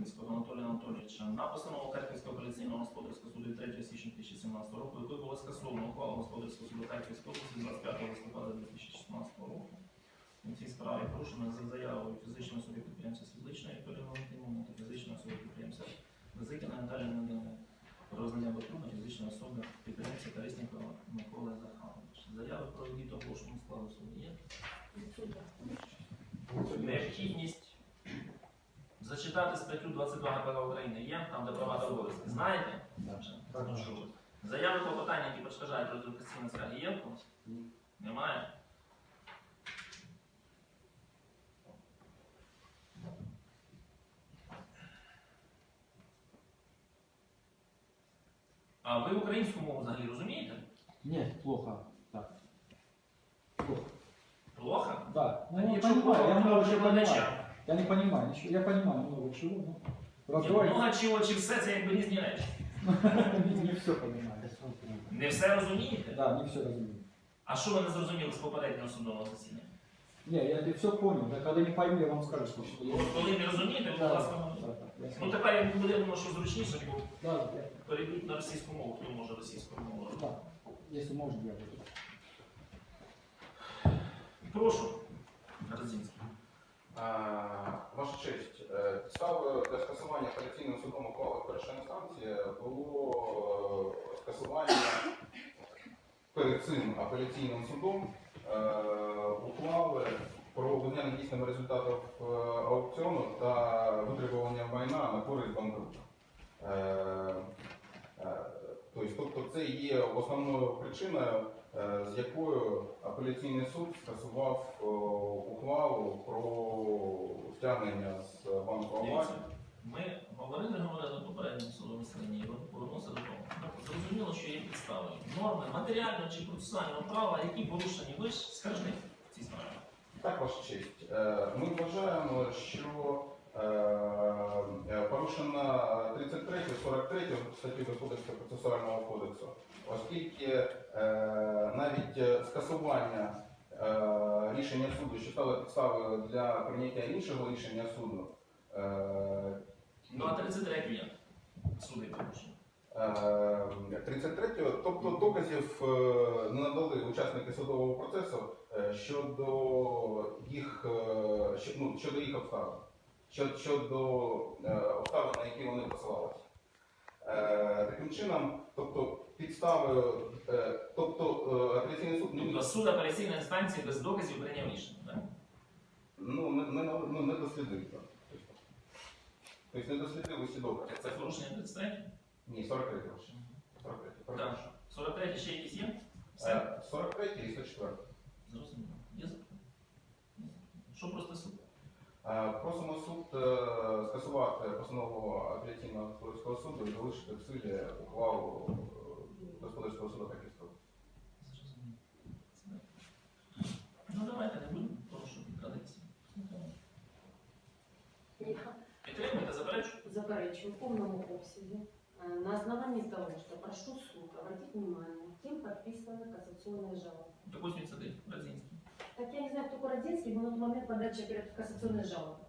Карпінського Анатолія Анатолійовича на постанову Харківського апеляційного господарського суду 3 січня 2017 року, якою було скасовано ухвалу господарського суду Харківської області 25 листопада 2016 року. У цій справі порушено за заявою фізичної особи підприємця Світличної Вікторії та фізичної особи підприємця Лизикіна Наталії Надини про визнання батруна фізичної особи підприємця Тарисникова Миколи Захаровича. Заяви про відвід оголошення складу суду є. Необхідність зачитати статтю 22 КПК України є, там де права та обов'язки. Знаєте? Ну, що ви? Заяви які перешкоджають розгляд касаційної скарги, є в когось? Ні. Немає? А ви українську мову взагалі розумієте? Нет, плохо. Так. Плохо. Плохо? Да. Ну, якщо понимаю, я чего понимаю. Я не понимаю ничего. Я понимаю много чего. Ну, Ні, Много чого чи все це якби різні речі. не все понимаю. Не все розумієте? Да, не все разумею. А що ви не зрозуміли з попереднього судового засідання? Не, я все понял. Я когда не пойму, я вам скажу, что я... От коли не розумієте, будь ласка, да, мовчіть. да, да, я Ну тепер я буде думаю, що зручніше, бо Да, я, перейдуть на російську мову, хто може російською мовою. да. Если можно, я буду. Прошу, Радзінський. Е, Ваша честь, е, підставою для скасування апеляційним судом ухвали першої інстанції було е, скасування перед цим апеляційним судом е, ухвали про визнання недійсними результатів е, аукціону та витребування майна на користь банкрута. Тобто, тобто це є основною причиною, з якою апеляційний суд скасував ухвалу про стягнення з банку Аванс. Ми говорили, говорили на попередньому судовому засіданні, і повернулися до того. Зрозуміло, що є підстави. Норми матеріального чи процесуального права, які порушені ви ж в цій справі. Так, ваша честь. Е, Ми вважаємо, що е, е, порушена 33 43 статті Господарського процесуального кодексу, оскільки навіть скасування рішення суду, що стало підставою для прийняття іншого рішення суду, Ну а 33 як суди порушені. Е, 33, тобто доказів е, не надали учасники судового процесу е, щодо їх, е, ну, щодо їх обставин, щодо, обставин, на які вони посилалися. Таким чином, тобто підставою, е, тобто апеляційний суд Тобто суд апеляційної інстанції без доказів прийняв рішення. Так? ну, не, не, ну, не дослідив. Тобто не дослідив усі докази. Це порушення 33? Ні, 43 лише. 43. Так. перепрошую. 43 ще якісь є? Все? Е, 43 і 104. Зрозуміло. Є запитання? Є запитання. Що просто суд? Е, Просимо суд е, скасувати постанову апеляційного господарського суду і залишити в силі ухвалу е, господарського суду Харківського. Зрозуміло. Ну давайте не будемо, прошу традиції. Я Підтримуйте, заперечуйте. заперечую в повному обсязі э, на основании того, что прошу суд обратить внимание, кем подписаны кассационные жалобы. Так ось він сидить, Радзінський. Так я не знаю, кто Куродинский был на тот момент подачи перед кассационной жалобы.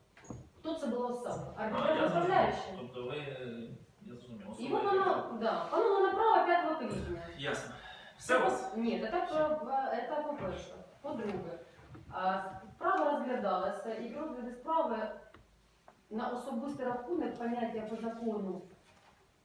Кто это был сам? А, Арбитражный я управляющий. Тобто ви, я зрозумів, Его особливо. оно, да, оно направо 5 квітня. Ясно. Все у вас? Ні, це, по- це по-перше. По-друге, а, справа розглядалася і при розгляді справи на особистий рахунок поняття по закону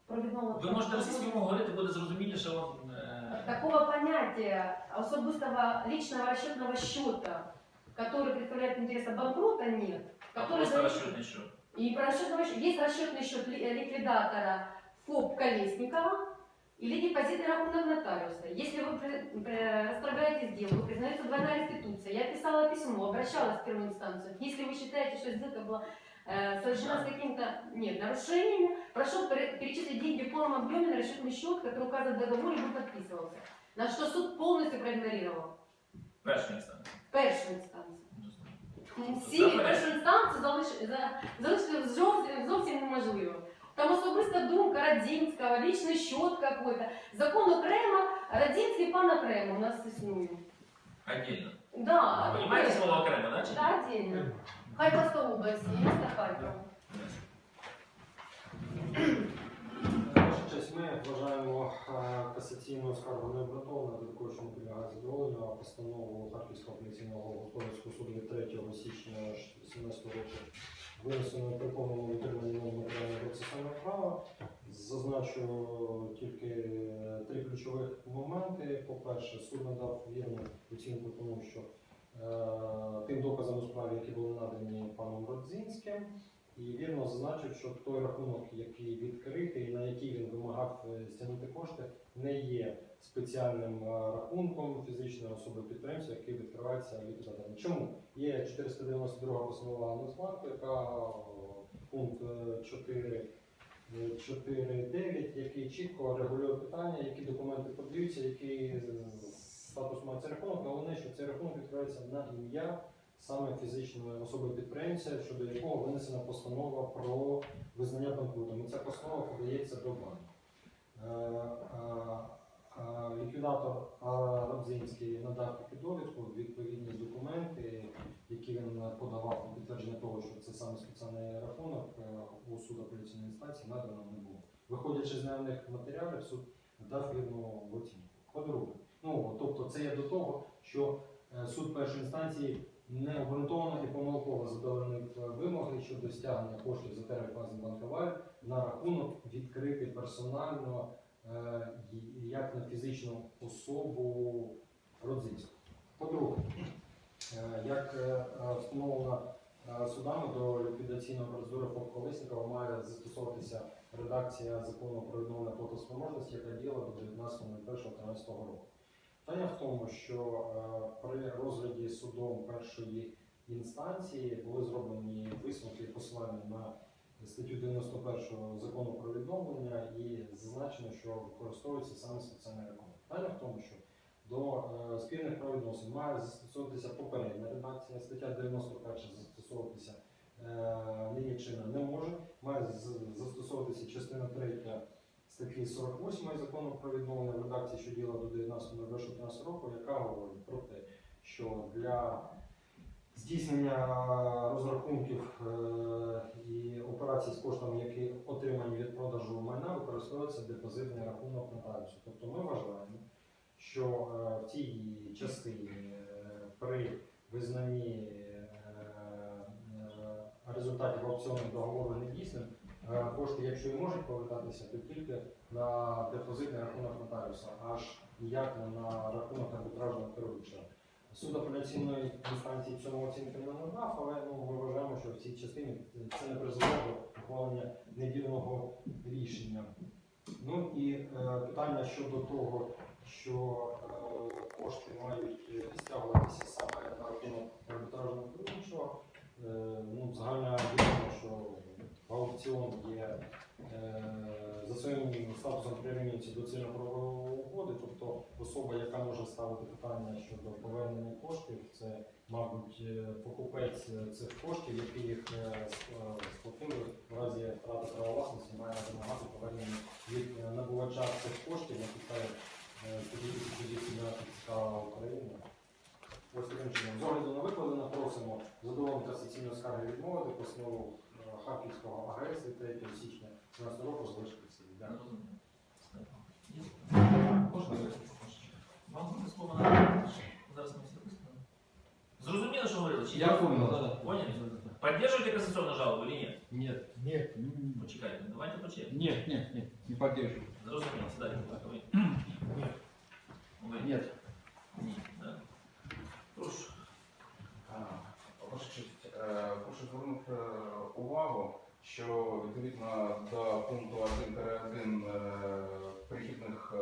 про відмову. Ви можете російською мовою говорити, буде зрозуміліше вам. е, Такого понятия особистого личного расчетного счета, который представляет интересы банкрота, нет. А Который просто зависит- розчетний що? И про расчетного счета есть расчетный счет ли- ликвидатора ФОП Колесникова или депозитный рахунок нотариуса. Если вы при- при- расторгаете сделку, признается двойная реституция. Я писала письмо, обращалась в первую инстанцию. Если вы считаете, что сделка была э, совершена с какими-то нет, нарушениями, прошу пере- перечислить деньги в полном объеме на расчетный счет, который указан в договоре, был подписывался. На что суд полностью проигнорировал. Перша інстанція. Першу інстанцію. Розумію. Всі першу інстанцію залиш- за- залишити зовсім, зовсім неможливо. Там особиста думка Радзінського, лічний счет какой-то. Закон окремо, Радзінський пан окремо у нас існує. Отдельно. Да, Понимаете окремо. слово окремо, да? чи ні? Да, отдельно. Харківська область, місто Харків. Ваша ми вважаємо е, касаційну скаргу необґрунтовно, до також не підлягає задоволення, а постанову Харківського апеляційного господарського суду від 3 січня 2017 року винесено при повному дотриманні матеріального процесуального права. Зазначу тільки е, три ключових моменти. По-перше, суд надав вірну оцінку, тому що тим доказам у справі, які були надані паном Родзінським, і вірно зазначив, що той рахунок, який відкритий, на який він вимагав е, стягнути кошти, не є спеціальним е, рахунком фізичної особи підприємця, який відкривається ліквідатором. Чому? Є 492 постанова Нацбанку, яка е, пункт е, 4 4.9, який чітко регулює питання, які документи подаються, який статус має цей рахунок. Головне, що цей рахунок відкривається на ім'я саме фізичної особи підприємця, щодо якого винесена постанова про визнання банкрутом. І ця постанова подається до банку. Е, е, е, Ліквідатор Родзинський надав таку довідку, відповідні документи, які він подавав на підтвердження того, що це саме спеціальний рахунок у суду апеляційної інстанції надано не було. Виходячи з наявних матеріалів, суд дав вірну оцінку. По-друге, ну тобто це є до того, що е, суд першої інстанції не обґрунтовано і помилково задовольнив е, вимоги щодо стягнення коштів за термін банківаль на рахунок відкритий персонально е, як на фізичну особу Родзинську. По-друге, як встановлено судами до ліквідаційної процедури ФОП має застосовуватися редакція закону про відновлення платоспроможності, яка діяла до 19.01.13 року. Питання в тому, що е, при розгляді судом першої інстанції були зроблені висновки посилання на статтю 91 закону про відновлення і зазначено, що використовується саме спеціальний рахунок. Питання в тому, що до е, спільних правовідносин має застосовуватися попередня редакція, стаття 91 застосовуватися е, нині чинна не може, має застосовуватися частина 3 статті 48 закону про відновлення редакції, що діла до 19.01.15 року, яка говорить про те, що для здійснення розрахунків е, і операцій з коштами, які отримані від продажу майна, використовується депозитний рахунок нотаріусу. Тобто ми вважаємо, що е, в цій частині е, при визнанні результатів аукціонного договору недійсним, кошти, якщо і можуть повертатися, то тільки на депозитний рахунок нотаріуса, аж ніяк не на рахунок арбітражного керуючого. Суд апеляційної інстанції в цьому оцінки не надав, але ну, ми вважаємо, що в цій частині це не призвело до ухвалення невірного рішення. Ну і е, питання щодо того, що е, кошти мають е, стягуватися саме на рахунок арбітражного керуючого, е, ну, загально відомо, що аукціон є е, за своїм статусом прирівнюється до цільно-правової угоди, тобто особа, яка може ставити питання щодо повернення коштів, це, мабуть, е, покупець е, цих коштів, які їх е, сплатили в разі втрати права власності, має вимагати повернення від набувача цих коштів на підставі статті 1217 ЦК України. Ось таким чином. З огляду на викладене просимо задоволення касаційної скарги відмовити постанову е, Харківського АГС від 3 січня 2017 року залишити в силі. Дякую. Можна Вам буде слово на зараз ми всі виступимо. Зрозуміло, що говорили? Чи Я ні? понял, да, да. Поняли? Поддерживаете кассационную жалобу или нет? Нет. Нет. Почекайте, давайте почекаємо. Нет, нет, нет, не поддерживаю. Зрозуміло, сідайте, будь ласка, ви. Ви? Нет. звернути е, увагу, що відповідно до пункту 1.1 е, перехідних е,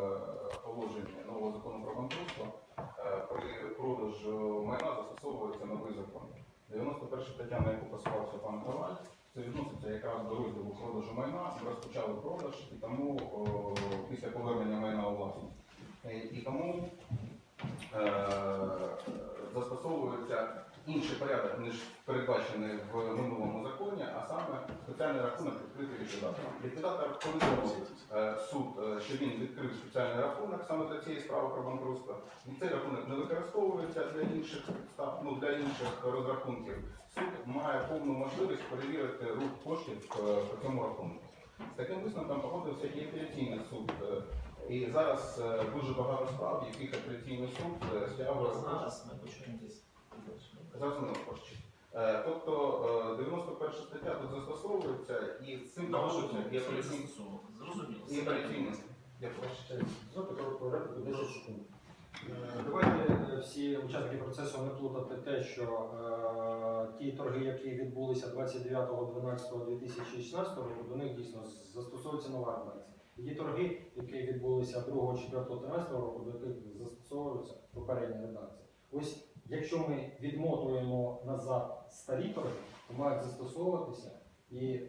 положень нового закону про банкрутство при продажу майна застосовується новий закон. 91 стаття, на яку посилався пан Коваль, це відноситься якраз до розділу продажу майна. Розпочали продаж і тому після повернення майна у власність. І тому застосовується інший порядок, ніж передбачений в минулому законі, а саме спеціальний рахунок відкритий ліквідатор. Ліквідатор повідомив е, суд, е, що він відкрив спеціальний рахунок саме для цієї справи про банкрутство. І цей рахунок не використовується для інших став- ну, для інших розрахунків. Суд має повну можливість перевірити рух коштів е, по цьому рахунку. З таким висновком погодився і апеляційний суд І зараз е, дуже багато справ, яких апеляційний суд е, стягує. Зараз ми почуємо десь. Зрозуміло, хоче. Е, Тобто е, 91 стаття тут застосовується і цим На вашу погоджується і думку, це апеляційний застосовувати. Зрозуміло. і апеляційний. Я прошу. Дозвольте коротку 10 секунд. Е, Давайте е, всі учасники процесу не плутати те, що е, ті торги, які відбулися 29.12.2016 року, до них дійсно застосовується нова редакція. Ті торги, які відбулися 2, 4, 13 року, до яких застосовується попередня редакція. Ось якщо ми відмотуємо назад старі торги, то мають застосовуватися і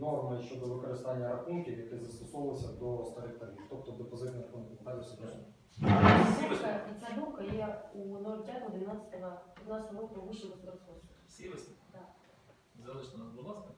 норми щодо використання рахунків, які застосовувалися до старих торгів, тобто депозитних? І ця думка є у 05.11.15 року Вищого господарського суду. Всі виступи? Так. Залиште нас, будь ласка.